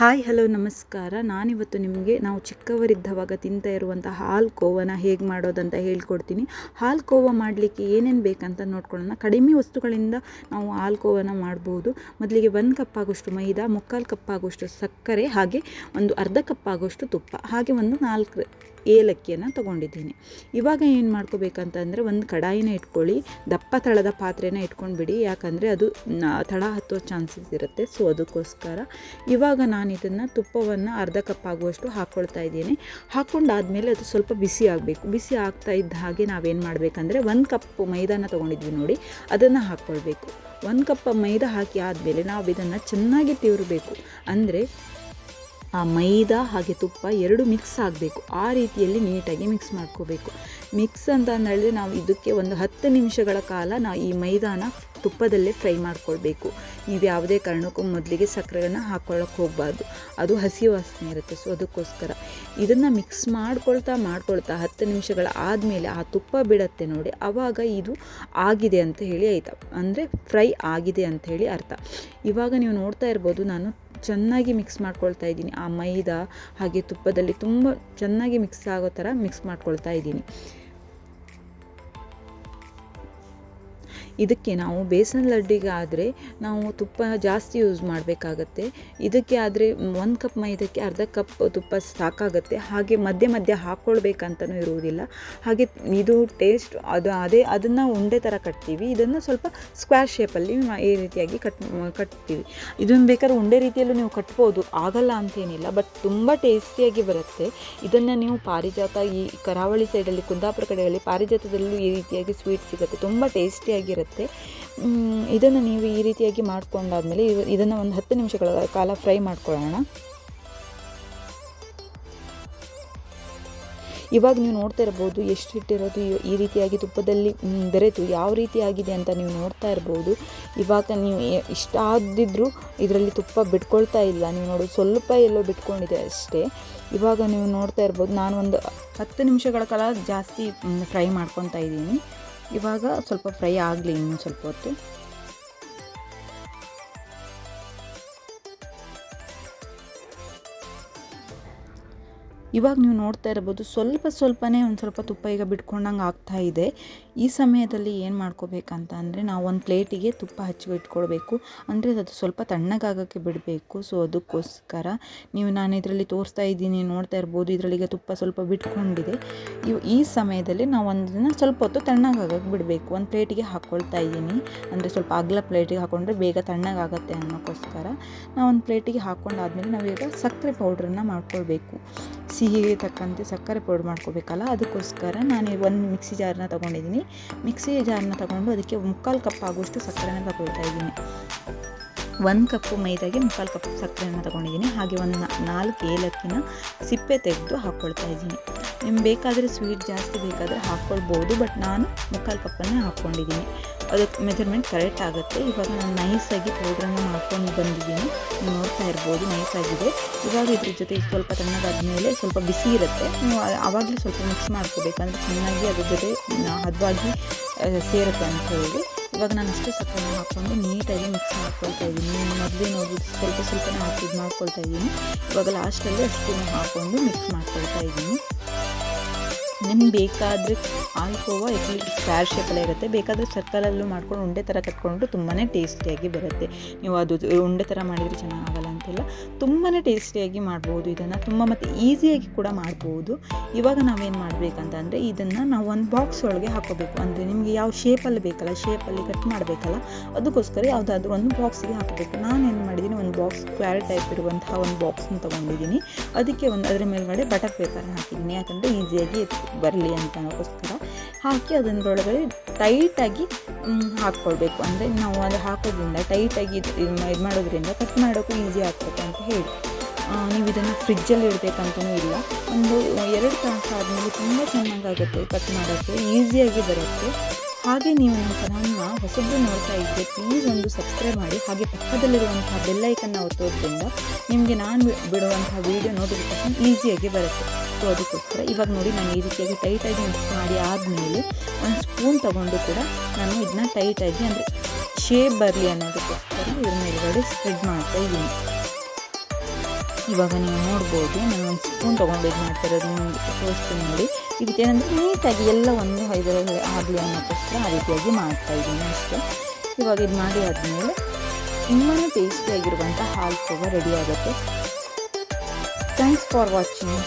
Hi, hello, ನಮಸ್ಕಾರ. ನಾನಿವತ್ತು ನಿಮಗೆ ನಾವು ಚಿಕ್ಕವರಿದ್ದವಾಗ ತಿಂತ ಇರುವಂಥ ಹಾಲು ಕೋವನ ಹೇಗೆ ಮಾಡೋದಂತ ಹೇಳ್ಕೊಡ್ತೀನಿ. ಹಾಲು ಕೋವ ಮಾಡಲಿಕ್ಕೆ ಏನೇನು ಬೇಕಂತ ನೋಡ್ಕೊಳ್ಳೋಣ. ಕಡಿಮೆ ವಸ್ತುಗಳಿಂದ ನಾವು ಹಾಲು ಕೋವನ ಮಾಡ್ಬೋದು. ಮೊದಲಿಗೆ ಒಂದು ಕಪ್ ಆಗೋಷ್ಟು ಮೈದಾ, ಮುಕ್ಕಾಲು ಕಪ್ ಆಗೋಷ್ಟು ಸಕ್ಕರೆ, ಹಾಗೆ ಒಂದು ಅರ್ಧ ಕಪ್ ಆಗೋಷ್ಟು ತುಪ್ಪ, ಹಾಗೆ ಒಂದು ನಾಲ್ಕು ಏಲಕ್ಕಿಯನ್ನು ತೊಗೊಂಡಿದ್ದೀನಿ. ಇವಾಗ ಏನು ಮಾಡ್ಕೋಬೇಕಂತಂದರೆ ಒಂದು ಕಡಾಯಿನ ಇಟ್ಕೊಳ್ಳಿ, ದಪ್ಪ ತಳದ ಪಾತ್ರೆನ ಇಟ್ಕೊಂಡ್ಬಿಡಿ ಯಾಕಂದರೆ ಅದು ತಳ ಹತ್ತೋ ಚಾನ್ಸಸ್ ಇರುತ್ತೆ. ಸೊ ಅದಕ್ಕೋಸ್ಕರ ಇವಾಗ ನಾನು ಇದನ್ನು ತುಪ್ಪವನ್ನು ಅರ್ಧ ಕಪ್ ಆಗುವಷ್ಟು ಹಾಕ್ಕೊಳ್ತಾ ಇದ್ದೀನಿ. ಹಾಕ್ಕೊಂಡಾದಮೇಲೆ ಅದು ಸ್ವಲ್ಪ ಬಿಸಿ ಆಗಬೇಕು. ಬಿಸಿ ಆಗ್ತಾ ಇದ್ದ ಹಾಗೆ ನಾವೇನು ಮಾಡಬೇಕಂದ್ರೆ ಒಂದು ಕಪ್ ಮೈದಾನ ತೊಗೊಂಡಿದ್ವಿ ನೋಡಿ, ಅದನ್ನು ಹಾಕ್ಕೊಳ್ಬೇಕು ಒಂದು ಕಪ್ ಮೈದಾ ಹಾಕಿ ಆದಮೇಲೆ ನಾವು ಇದನ್ನು ಚೆನ್ನಾಗಿ ತಿರುಬೇಕು ಅಂದರೆ ಮೈದಾ ಹಾಗೆ ತುಪ್ಪ ಎರಡು ಮಿಕ್ಸ್ ಆಗಬೇಕು. ಆ ರೀತಿಯಲ್ಲಿ ನೀಟಾಗಿ ಮಿಕ್ಸ್ ಮಾಡ್ಕೋಬೇಕು. ಮಿಕ್ಸ್ ಅಂತ ಹೇಳಿದ್ರೆ ನಾವು ಇದಕ್ಕೆ ಒಂದು ಹತ್ತು ನಿಮಿಷಗಳ ಕಾಲ ನಾವು ಈ ಮೈದಾನ ತುಪ್ಪದಲ್ಲೇ ಫ್ರೈ ಮಾಡ್ಕೊಳ್ಬೇಕು. ನೀವು ಯಾವುದೇ ಕಾರಣಕ್ಕೂ ಮೊದಲಿಗೆ ಸಕ್ಕರೆಯನ್ನು ಹಾಕ್ಕೊಳ್ಳೋಕೆ ಹೋಗಬಾರ್ದು. ಅದು ಹಸಿ ವಾಸನೆ ಇರುತ್ತೆ, ಸೊ ಅದಕ್ಕೋಸ್ಕರ. ಇದನ್ನು ಮಿಕ್ಸ್ ಮಾಡ್ಕೊಳ್ತಾ ಮಾಡ್ಕೊಳ್ತಾ ಹತ್ತು ನಿಮಿಷಗಳ ಆದಮೇಲೆ ಆ ತುಪ್ಪ ಬಿಡತ್ತೆ ನೋಡಿ ಆವಾಗ ಇದು ಆಗಿದೆ ಅಂತ ಹೇಳಿ ಆಯಿತಾ? ಅಂದರೆ ಫ್ರೈ ಆಗಿದೆ ಅಂತ ಹೇಳಿ ಅರ್ಥ. ಇವಾಗ ನೀವು ನೋಡ್ತಾ ಇರ್ಬೋದು, ನಾನು ಚೆನ್ನಾಗಿ ಮಿಕ್ಸ್ ಮಾಡ್ಕೊಳ್ತಾ ಇದ್ದೀನಿ. ಆ ಮೈದಾ ಹಾಗೆ ತುಪ್ಪದಲ್ಲಿ ತುಂಬ ಚೆನ್ನಾಗಿ ಮಿಕ್ಸ್ ಆಗೋ ಥರ ಮಿಕ್ಸ್ ಮಾಡ್ಕೊಳ್ತಾ ಇದ್ದೀನಿ. ಇದಕ್ಕೆ ನಾವು ಬೇಸನ್ ಲಡ್ಡಿಗಾದರೆ ನಾವು ತುಪ್ಪ ಜಾಸ್ತಿ ಯೂಸ್ ಮಾಡಬೇಕಾಗತ್ತೆ. ಇದಕ್ಕೆ ಆದರೆ ಒಂದು ಕಪ್ ಮೈದಕ್ಕೆ ಅರ್ಧ ಕಪ್ ತುಪ್ಪ ಸಾಕಾಗುತ್ತೆ. ಹಾಗೆ ಮಧ್ಯೆ ಮಧ್ಯೆ ಹಾಕ್ಕೊಳ್ಬೇಕಂತನೂ ಇರುವುದಿಲ್ಲ. ಹಾಗೆ ಇದು ಟೇಸ್ಟ್ ಅದು ಅದೇ ಅದನ್ನು ಉಂಡೆ ಥರ ಕಟ್ತೀವಿ. ಇದನ್ನು ಸ್ವಲ್ಪ ಸ್ಕ್ವೇರ್ ಶೇಪಲ್ಲಿ ಈ ರೀತಿಯಾಗಿ ಕಟ್ ಕಟ್ತೀವಿ. ಇದನ್ನು ಬೇಕಾದ್ರೆ ಉಂಡೆ ರೀತಿಯಲ್ಲೂ ನೀವು ಕಟ್ಬೋದು. ಆಗಲ್ಲ ಅಂತೇನಿಲ್ಲ ಬಟ್ ತುಂಬ ಟೇಸ್ಟಿಯಾಗಿ ಬರುತ್ತೆ. ಇದನ್ನು ನೀವು ಪಾರಿಜಾತ ಈ ಕರಾವಳಿ ಸೈಡಲ್ಲಿ ಕುಂದಾಪುರ ಕಡೆಯಲ್ಲಿ ಪಾರಿಜಾತದಲ್ಲೂ ಈ ರೀತಿಯಾಗಿ ಸ್ವೀಟ್ ಸಿಗುತ್ತೆ. ತುಂಬ ಟೇಸ್ಟಿಯಾಗಿರುತ್ತೆ ಮ್, ಇದನ್ನು ನೀವು ಈ ರೀತಿಯಾಗಿ ಮಾಡ್ಕೊಂಡಾದ್ಮೇಲೆ ಇದನ್ನು ಒಂದು ಹತ್ತು ನಿಮಿಷಗಳ ಕಾಲ ಫ್ರೈ ಮಾಡ್ಕೊಳ್ಳೋಣ. ಇವಾಗ ನೀವು ನೋಡ್ತಾ ಇರ್ಬೋದು ಎಷ್ಟು ಹಿಟ್ಟಿರೋದು ಈ- ರೀತಿಯಾಗಿ ತುಪ್ಪದಲ್ಲಿ ಬೆರೆತು ಯಾವ ಆಗಿದೆ ಅಂತ ನೀವು ನೋಡ್ತಾ ಇರ್ಬೋದು. ಇವಾಗ ನೀವು ಇಷ್ಟ ಆದಿದ್ದರೂ ಇದರಲ್ಲಿ ತುಪ್ಪ ಬಿಟ್ಕೊಳ್ತಾ ಇಲ್ಲ. ನೀವು ನೋಡಿ ಸ್ವಲ್ಪ ಎಲ್ಲೋ ಬಿಟ್ಕೊಂಡಿದೆ ಅಷ್ಟೇ. ಇವಾಗ ನೀವು ನೋಡ್ತಾ ಇರ್ಬೋದು ನಾನು ಒಂದು ಹತ್ತು ನಿಮಿಷಗಳ ಕಾಲ ಜಾಸ್ತಿ ಫ್ರೈ ಮಾಡ್ಕೊತಾ ಇದ್ದೀನಿ. ಇವಾಗ ಸ್ವಲ್ಪ ಫ್ರೈ ಆಗಲಿ ಇನ್ನೊಂದು ಸ್ವಲ್ಪ ಹೊತ್ತು. ಇವಾಗ ನೀವು ನೋಡ್ತಾ ಇರ್ಬೋದು ಸ್ವಲ್ಪ ಸ್ವಲ್ಪನೇ ಒಂದು ಸ್ವಲ್ಪ ತುಪ್ಪ ಈಗ ಬಿಟ್ಕೊಂಡಂಗೆ ಆಗ್ತಾ ಇದೆ. ಈ ಸಮಯದಲ್ಲಿ ಏನು ಮಾಡ್ಕೋಬೇಕಂತ ಅಂದರೆ ನಾವು ಒಂದು ಪ್ಲೇಟಿಗೆ ತುಪ್ಪ ಹಚ್ಚಿ ಇಟ್ಕೊಳ್ಬೇಕು. ಅಂದರೆ ಅದು ಸ್ವಲ್ಪ ತಣ್ಣಗಾಗೋಕ್ಕೆ ಬಿಡಬೇಕು. ಸೊ ಅದಕ್ಕೋಸ್ಕರ ನೀವು ನಾನು ಇದರಲ್ಲಿ ತೋರಿಸ್ತಾ ಇದ್ದೀನಿ, ನೋಡ್ತಾ ಇರ್ಬೋದು, ಇದರಲ್ಲಿ ಈಗ ತುಪ್ಪ ಸ್ವಲ್ಪ ಬಿಟ್ಕೊಂಡಿದೆ. ಇವು ಈ ಸಮಯದಲ್ಲಿ ನಾವು ಒಂದನ್ನು ಸ್ವಲ್ಪ ಹೊತ್ತು ತಣ್ಣಗಾಗಕ್ಕೆ ಬಿಡಬೇಕು. ಒಂದು ಪ್ಲೇಟಿಗೆ ಹಾಕ್ಕೊಳ್ತಾ ಇದ್ದೀನಿ. ಅಂದರೆ ಸ್ವಲ್ಪ ಅಗಲ ಪ್ಲೇಟಿಗೆ ಹಾಕ್ಕೊಂಡ್ರೆ ಬೇಗ ತಣ್ಣಗಾಗತ್ತೆ ಅನ್ನೋಕ್ಕೋಸ್ಕರ ನಾವು ಒಂದು ಪ್ಲೇಟಿಗೆ ಹಾಕ್ಕೊಂಡಾದ್ಮೇಲೆ ನಾವೀಗ ಸಕ್ಕರೆ ಪೌಡ್ರನ್ನ ಮಾಡ್ಕೊಳ್ಬೇಕು. ಸಿಹಿಗೆ ತಕ್ಕಂತೆ ಸಕ್ಕರೆ ಪೌಡ್ರ್ ಮಾಡ್ಕೋಬೇಕಲ್ಲ, ಅದಕ್ಕೋಸ್ಕರ ನಾನು ಒಂದು ಮಿಕ್ಸಿ ಜಾರನ್ನ ತೊಗೊಂಡಿದ್ದೀನಿ. ಮಿಕ್ಸಿ ಜಾರನ್ನ ತೊಗೊಂಡು ಅದಕ್ಕೆ ಮುಕ್ಕಾಲು ಕಪ್ ಆಗುವಷ್ಟು ಸಕ್ಕರೆನ ತಗೊಳ್ತಾ ಇದ್ದೀನಿ. ಒಂದು ಕಪ್ಪು ಮೈದಾಗೆ ಮುಕ್ಕಾಲು ಕಪ್ ಸಕ್ಕರೆಯನ್ನು ತೊಗೊಂಡಿದ್ದೀನಿ. ಹಾಗೆ ಒಂದು ನಾಲ್ಕು ಏಲಕ್ಕಿನ ಸಿಪ್ಪೆ ತೆಗೆದು ಹಾಕ್ಕೊಳ್ತಾ ಇದ್ದೀನಿ. ನಿಮ್ಗೆ ಬೇಕಾದರೆ ಸ್ವೀಟ್ ಜಾಸ್ತಿ ಬೇಕಾದರೆ ಹಾಕ್ಕೊಳ್ಬೋದು ಬಟ್ ನಾನು ಮುಕ್ಕಾಲು ಕಪ್ಪನ್ನೇ ಹಾಕ್ಕೊಂಡಿದ್ದೀನಿ ಅದಕ್ಕೆ ಮೆಜರ್ಮೆಂಟ್ ಕರೆಕ್ಟ್ ಆಗುತ್ತೆ. ಇವಾಗ ನಾನು ನೈಸಾಗಿ ಪೌಡ್ರನ್ನು ಮಾಡ್ಕೊಂಡು ಬಂದಿದ್ದೀನಿ. ನೀವು ನೋಡ್ತಾ ಇರ್ಬೋದು, ನೈಸಾಗಿದೆ. ಇವಾಗ ಇದ್ರ ಜೊತೆ ಸ್ವಲ್ಪ ತಣ್ಣಗಾದ್ಮೇಲೆ ಸ್ವಲ್ಪ ಬಿಸಿ ಇರುತ್ತೆ. ನೀವು ಆವಾಗಲೇ ಸ್ವಲ್ಪ ಮಿಕ್ಸ್ ಮಾಡ್ಕೋಬೇಕಂದ್ರೆ ಚೆನ್ನಾಗಿ ಅದ್ರ ಜೊತೆ ಹದವಾಗಿ ಸೇರುತ್ತೆ ಅಂತ ಹೇಳಿ. ಇವಾಗ ನಾನು ಅಷ್ಟು ಸಕ್ಕರೆ ಹಾಕ್ಕೊಂಡು ನೀಟಾಗಿ ಮಿಕ್ಸ್ ಮಾಡ್ಕೊಳ್ತಾ ಇದ್ದೀನಿ. ಮೊದಲೇ ನೋಡ್ಬಿಟ್ಟು ಸ್ವಲ್ಪ ಸ್ವಲ್ಪನೇ ಹಾಕಿ ಇದು ಮಾಡ್ಕೊಳ್ತಾ ಇದ್ದೀನಿ. ಇವಾಗ ಲಾಸ್ಟಲ್ಲಿ ಅಷ್ಟು ಹಾಕ್ಕೊಂಡು ಮಿಕ್ಸ್ ಮಾಡ್ಕೊಳ್ತಾ ಇದ್ದೀನಿ. ನಿಮ್ಗೆ ಬೇಕಾದರೆ ಆಲ್ಕೋವಾ ಇಲ್ಲಿ ಸ್ಕ್ವೇರ್ ಶೇಪಲ್ಲೇ ಇರುತ್ತೆ. ಬೇಕಾದರೆ ಸರ್ಕಲಲ್ಲೂ ಮಾಡ್ಕೊಂಡು ಉಂಡೆ ಥರ ಕಟ್ಕೊಂಡು ತುಂಬಾ ಟೇಸ್ಟಿಯಾಗಿ ಬರುತ್ತೆ. ನೀವು ಅದು ಉಂಡೆ ಥರ ಮಾಡಿದರೆ ಚೆನ್ನಾಗಲ್ಲ ಅಂತಿಲ್ಲ. ತುಂಬಾ ಟೇಸ್ಟಿಯಾಗಿ ಮಾಡ್ಬೋದು ಇದನ್ನು. ತುಂಬ ಮತ್ತು ಈಸಿಯಾಗಿ ಕೂಡ ಮಾಡ್ಬೋದು. ಇವಾಗ ನಾವೇನು ಮಾಡಬೇಕಂತಂದರೆ ಇದನ್ನು ನಾವು ಒಂದು ಬಾಕ್ಸ್ ಒಳಗೆ ಹಾಕೋಬೇಕು. ಅಂದರೆ ನಿಮಗೆ ಯಾವ ಶೇಪಲ್ಲಿ ಬೇಕಲ್ಲ ಶೇಪಲ್ಲಿ ಕಟ್ ಮಾಡಬೇಕಲ್ಲ, ಅದಕ್ಕೋಸ್ಕರ ಯಾವುದಾದ್ರೂ ಒಂದು ಬಾಕ್ಸಿಗೆ ಹಾಕಬೇಕು. ನಾನು ಏನು ಮಾಡಿದ್ದೀನಿ ಒಂದು ಬಾಕ್ಸ್ ಸ್ಕ್ವೇರ್ ಟೈಪ್ ಇರುವಂತಹ ಒಂದು ಬಾಕ್ಸ್ನ ತೊಗೊಂಡಿದ್ದೀನಿ ಅದಕ್ಕೆ ಒಂದು ಅದರ ಮೇಲ್ಗಡೆ ಬಟರ್ ಪೇಪರ್ನ ಹಾಕಿದ್ದೀನಿ ಯಾಕಂದರೆ ಈಸಿಯಾಗಿ ಬರಲಿ ಅಂತ ಅದಕ್ಕೋಸ್ಕರ ಹಾಕಿ ಅದರೊಳಗಡೆ ಟೈಟಾಗಿ ಹಾಕ್ಕೊಳ್ಬೇಕು. ಅಂದರೆ ನಾವು ಅದು ಹಾಕೋದ್ರಿಂದ ಟೈಟಾಗಿ ಇದು ಮಾಡೋದ್ರಿಂದ ಕಟ್ ಮಾಡೋಕ್ಕೂ ಈಸಿ ಆಗ್ತದೆ ಅಂತ ಹೇಳಿ. ನೀವು ಇದನ್ನು ಫ್ರಿಜ್ಜಲ್ಲಿ ಇಡಬೇಕಂತಲೂ ಇಲ್ಲ. ಒಂದು ಎರಡು ತಾಸು ಆದಮೇಲೆ ತುಂಬ ಚೆನ್ನಾಗಾಗುತ್ತೆ ಕಟ್ ಮಾಡೋಕ್ಕೆ ಈಸಿಯಾಗಿ ಬರುತ್ತೆ. ಹಾಗೆ ನೀವು ನಮ್ಮ ಚಾನಲ್ನ ಹೊಸದು ನೋಡ್ತಾ ಇದ್ದರೆ ಪ್ಲೀಸ್ ಒಂದು ಸಬ್ಸ್ಕ್ರೈಬ್ ಮಾಡಿ. ಹಾಗೆ ಪಕ್ಕದಲ್ಲಿರುವಂತಹ ಬೆಲ್ಲೈಕನ್ನ ಒತ್ತೋದ್ರಿಂದ ನಿಮಗೆ ನಾನು ಬಿಡುವಂತಹ ವೀಡಿಯೋ ನೋಟಿಫಿಕೇಷನ್ ಈಸಿಯಾಗಿ ಬರುತ್ತೆ. ಸೊ ಅದಕ್ಕೋಸ್ಕರ ಇವಾಗ ನೋಡಿ ನಾನು ಈ ರೀತಿಯಾಗಿ ಟೈಟಾಗಿ ಮಿಕ್ಸ್ ಮಾಡಿ ಆದಮೇಲೆ ಒಂದು ಸ್ಪೂನ್ ತೊಗೊಂಡು ಕೂಡ ನಾನು ಇದನ್ನ ಟೈಟಾಗಿ ಅಂದರೆ ಶೇಪ್ ಬರಲಿ ಅನ್ನೋದಕ್ಕೋಸ್ಕರ ಇದ್ರ ಮೇಲ್ಗಡೆ ಸ್ಪ್ರೆಡ್ ಮಾಡ್ತಾ ಇದ್ದೀನಿ. ಇವಾಗ ನೀವು ನೋಡ್ಬೋದು ನಾನು ಒಂದು ಸ್ಪೂನ್ ತೊಗೊಂಡು ಇದು ಮಾಡ್ತಾ ಇರೋದು ನಿಮ್ಗೆ ತೋರಿಸ್ತೀನಿ ನೋಡಿ. ಏನಂದರೆ ನೀಟಾಗಿ ಎಲ್ಲ ಒಂದು ಇದರಲ್ಲಿ ಆಗಲಿ ಅನ್ನೋಕ್ಕೋಸ್ಕರ ಆ ರೀತಿಯಾಗಿ ಮಾಡ್ತಾ ಇದ್ದೀನಿ ಅಷ್ಟೇ. ಇವಾಗ ಇದು ಮಾಡಿ ಆದಮೇಲೆ ತುಂಬಾ ಟೇಸ್ಟಿಯಾಗಿರುವಂಥ ಹಾಲು ಕೂಡ ರೆಡಿ ಆಗುತ್ತೆ. Thanks for watching